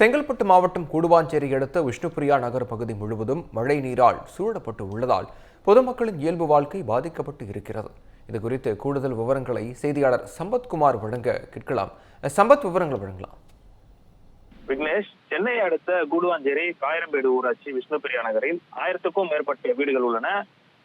செங்கல்பட்டு மாவட்டம் கூடுவாஞ்சேரி அடுத்த விஷ்ணுபிரியா நகர் பகுதி முழுவதும் மழை நீரால் சூழப்பட்டு உள்ளதால் பொதுமக்களின் இயல்பு வாழ்க்கை பாதிக்கப்பட்டு இருக்கிறது. இது குறித்து கூடுதல் விவரங்களை செய்தியாளர் சம்பத்குமார் வழங்க கேட்கலாம். சம்பத் விவரங்களை வழங்கலாம். விக்னேஷ் சென்னை அடுத்த கூடுவாஞ்சேரி காயரம்பேடு ஊராட்சி விஷ்ணுபிரியா நகரில் ஆயிரத்துக்கும் மேற்பட்ட வீடுகள் உள்ளன.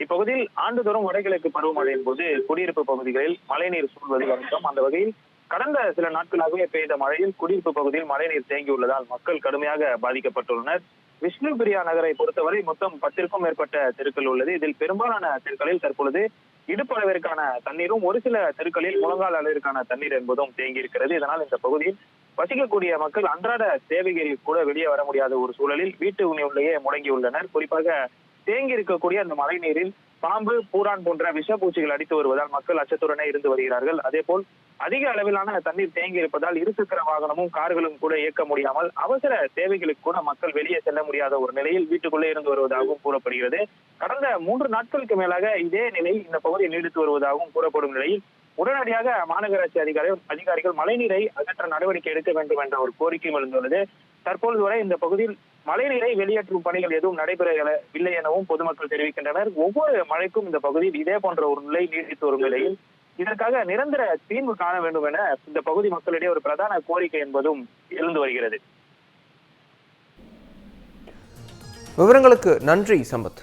இப்பகுதியில் ஆண்டுதோறும் வடகிழக்கு பருவமழையின் போது குடியிருப்பு பகுதிகளில் மழைநீர் சூழ்வது வழக்கம் அந்த வகையில் கடந்த சில நாட்களாகவே பெய்த மழையில் குடியிருப்பு பகுதியில் மழைநீர் தேங்கியுள்ளதால் மக்கள் கடுமையாக பாதிக்கப்பட்டுள்ளனர். விஷ்ணுபிரியா நகரை பொறுத்தவரை மொத்தம் பத்திற்கும் மேற்பட்ட தெருக்கள் உள்ளது. இதில் பெரும்பாலான தெருக்களில் தற்பொழுது இடுப்பளவிற்கான தண்ணீரும் ஒரு சில தெருக்களில் முழங்கால் அளவிற்கான தண்ணீர் என்பதும் தேங்கி இருக்கிறது இதனால் இந்த பகுதியில் வசிக்கக்கூடிய மக்கள் அன்றாட தேவைகளில் கூட வெளியே வர முடியாத ஒரு சூழலில் வீட்டு உள்ளேயே முடங்கியுள்ளனர். குறிப்பாக தேங்கி இருக்கக்கூடிய அந்த மழை நீரில் பாம்பு பூரான் போன்ற விஷப்பூச்சிகள் அடித்து வருவதால் மக்கள் அச்சத்துடனே இருந்து வருகிறார்கள். அதே போல் அதிக அளவிலான தண்ணீர் தேங்கி இருப்பதால் இருசக்கர வாகனமும் கார்களும் கூட இயக்க முடியாமல் அவசர தேவைகளுக்கு கூட மக்கள் வெளியே செல்ல முடியாத ஒரு நிலையில் வீட்டுக்குள்ளே இருந்து வருவதாகவும் கூறப்படுகிறது. கடந்த மூன்று நாட்களுக்கு மேலாக இதே நிலை இந்த பகுதியில் நீடித்து வருவதாகவும் கூறப்படும் நிலையில் உடனடியாக மாநகராட்சி அதிகாரிகள் அதிகாரிகள் மழைநீரை அகற்ற நடவடிக்கை எடுக்க வேண்டும் என்ற ஒரு கோரிக்கையும் எழுந்துள்ளது. தற்பொழுது வரை இந்த பகுதியில் மழைநீரை வெளியேற்றும் பணிகள் எதுவும் நடைபெறவில்லை எனவும் பொதுமக்கள் தெரிவிக்கின்றனர். ஒவ்வொரு மழைக்கும் இந்த பகுதியில் இதே போன்ற ஒரு நிலை நீடித்து வரும் நிலையில் இதற்காக நிரந்தர தீர்வு காண வேண்டும் என இந்த பகுதி மக்களிடையே ஒரு பிரதான கோரிக்கை என்பதும் எழுந்து வருகிறது. விவரங்களுக்கு நன்றி சம்பத்.